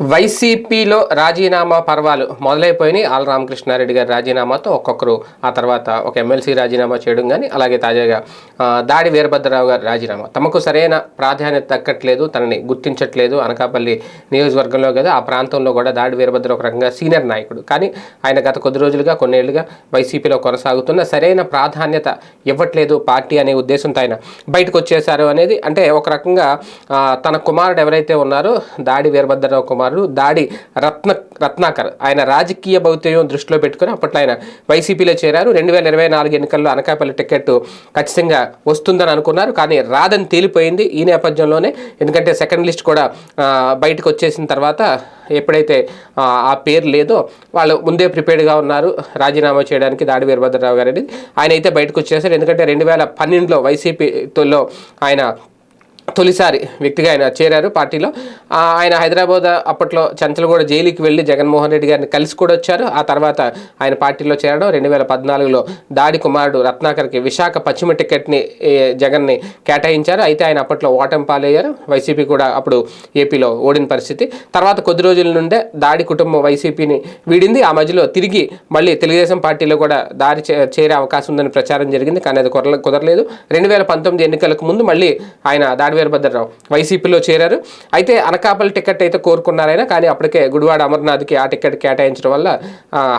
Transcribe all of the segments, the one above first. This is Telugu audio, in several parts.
వైసీపీలో రాజీనామా పర్వాలు మొదలైపోయినాయి. ఆల్ రామకృష్ణారెడ్డి గారి రాజీనామాతో ఒక్కొక్కరు ఆ తర్వాత ఒక ఎమ్మెల్సీ రాజీనామా చేయడం కానీ అలాగే తాజాగా దాడి వీరభద్రరావు గారి రాజీనామా. తమకు సరైన ప్రాధాన్యత దక్కట్లేదు తనని గుర్తించట్లేదు అనకాపల్లి నియోజకవర్గంలో కదా ఆ ప్రాంతంలో కూడా దాడి వీరభద్ర ఒక రకంగా సీనియర్ నాయకుడు. కానీ ఆయన గత కొద్ది రోజులుగా కొన్నేళ్ళుగా వైసీపీలో కొనసాగుతున్న సరైన ప్రాధాన్యత ఇవ్వట్లేదు పార్టీ అనే ఉద్దేశంతో ఆయన బయటకు వచ్చేశారు అనేది. అంటే ఒక రకంగా తన కుమారుడు ఎవరైతే ఉన్నారో దాడి వీరభద్రరావు కుమారుడు దాడి రత్న రత్నాకర్. ఆయన రాజకీయ భౌత్యం దృష్టిలో పెట్టుకుని అప్పట్లో ఆయన వైసీపీలో చేరారు. రెండు వేల ఇరవై నాలుగు ఎన్నికల్లో అనకాపల్లి టికెట్ ఖచ్చితంగా వస్తుందని అనుకున్నారు. కానీ రాదని తేలిపోయింది ఈ నేపథ్యంలోనే. ఎందుకంటే సెకండ్ లిస్ట్ కూడా బయటకు వచ్చేసిన తర్వాత ఎప్పుడైతే ఆ, పేరు లేదో వాళ్ళు ముందే ప్రిపేర్డ్గా ఉన్నారు. రాజీనామా చేయడానికి దాడి వీరభద్రరావు గారు ఆయన అయితే బయటకు వచ్చేసారు. ఎందుకంటే రెండు వేల పన్నెండులో వైసీపీలో ఆయన తొలిసారి వ్యక్తిగా ఆయన చేరారు పార్టీలో. ఆయన హైదరాబాద్ అప్పట్లో చంచలగూడ జైలుకి వెళ్ళి జగన్మోహన్ రెడ్డి గారిని కలిసి కూడా వచ్చారు. ఆ తర్వాత ఆయన పార్టీలో చేరడం రెండు వేల పద్నాలుగులో దాడి కుమారుడు రత్నాకర్కి విశాఖ పశ్చిమ టికెట్ని జగన్ని కేటాయించారు. అయితే ఆయన అప్పట్లో ఓటమి పాలయ్యారు. వైసీపీ కూడా అప్పుడు ఏపీలో ఓడిన పరిస్థితి. తర్వాత కొద్ది రోజుల నుండే దాడి కుటుంబం వైసీపీని వీడింది. ఆ మధ్యలో తిరిగి మళ్ళీ తెలుగుదేశం పార్టీలో కూడా దారి చే- చేరే అవకాశం ఉందని ప్రచారం జరిగింది. కానీ అది కుదర కుదరలేదు. రెండు వేల పంతొమ్మిది ఎన్నికలకు ముందు మళ్ళీ ఆయన దాడి వీరభద్రరావు వైసీపీలో చేరారు. అయితే అనకాపల్లి టికెట్ అయితే కోరుకున్నారైనా కానీ అప్పటికే గుడివాడ అమర్నాథ్కి ఆ టికెట్ కేటాయించడం వల్ల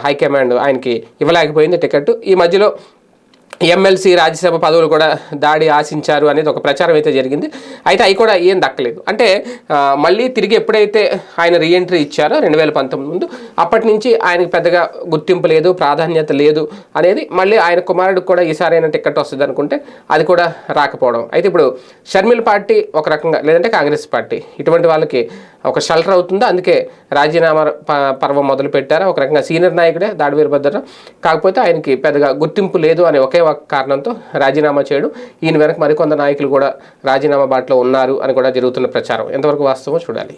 హైకమాండ్ ఆయనకి ఇవ్వలేకపోయింది టికెట్. ఈ మధ్యలో ఎమ్మెల్సీ రాజ్యసభ పదవులు కూడా దాడి ఆశించారు అనేది ఒక ప్రచారం అయితే జరిగింది. అయితే అవి కూడా ఏం దక్కలేదు. అంటే మళ్ళీ తిరిగి ఎప్పుడైతే ఆయన రీఎంట్రీ ఇచ్చారో రెండు వేల పంతొమ్మిది ముందు అప్పటి నుంచి ఆయనకి పెద్దగా గుర్తింపు లేదు ప్రాధాన్యత లేదు అనేది మళ్ళీ ఆయన కుమారుడికి కూడా ఈసారి అయినా టికెట్ వస్తుంది అనుకుంటే అది కూడా రాకపోవడం. అయితే ఇప్పుడు షర్మిల్ పార్టీ ఒక రకంగా లేదంటే కాంగ్రెస్ పార్టీ ఇటువంటి వాళ్ళకి ఒక షెల్టర్ అవుతుందో. అందుకే రాజీనామా ప- పర్వం మొదలు పెట్టారు ఒక రకంగా సీనియర్ నాయకుడే దాడి వీరభద్రరావు కాకపోతే ఆయనకి పెద్దగా గుర్తింపు లేదు అనే ఒకే ఒక కారణంతో రాజీనామా చేయడం. ఈయన వెనక మరికొంత నాయకులు కూడా రాజీనామా బాటలో ఉన్నారు అని కూడా జరుగుతున్న ప్రచారం. ఎంతవరకు వాస్తవమో చూడాలి.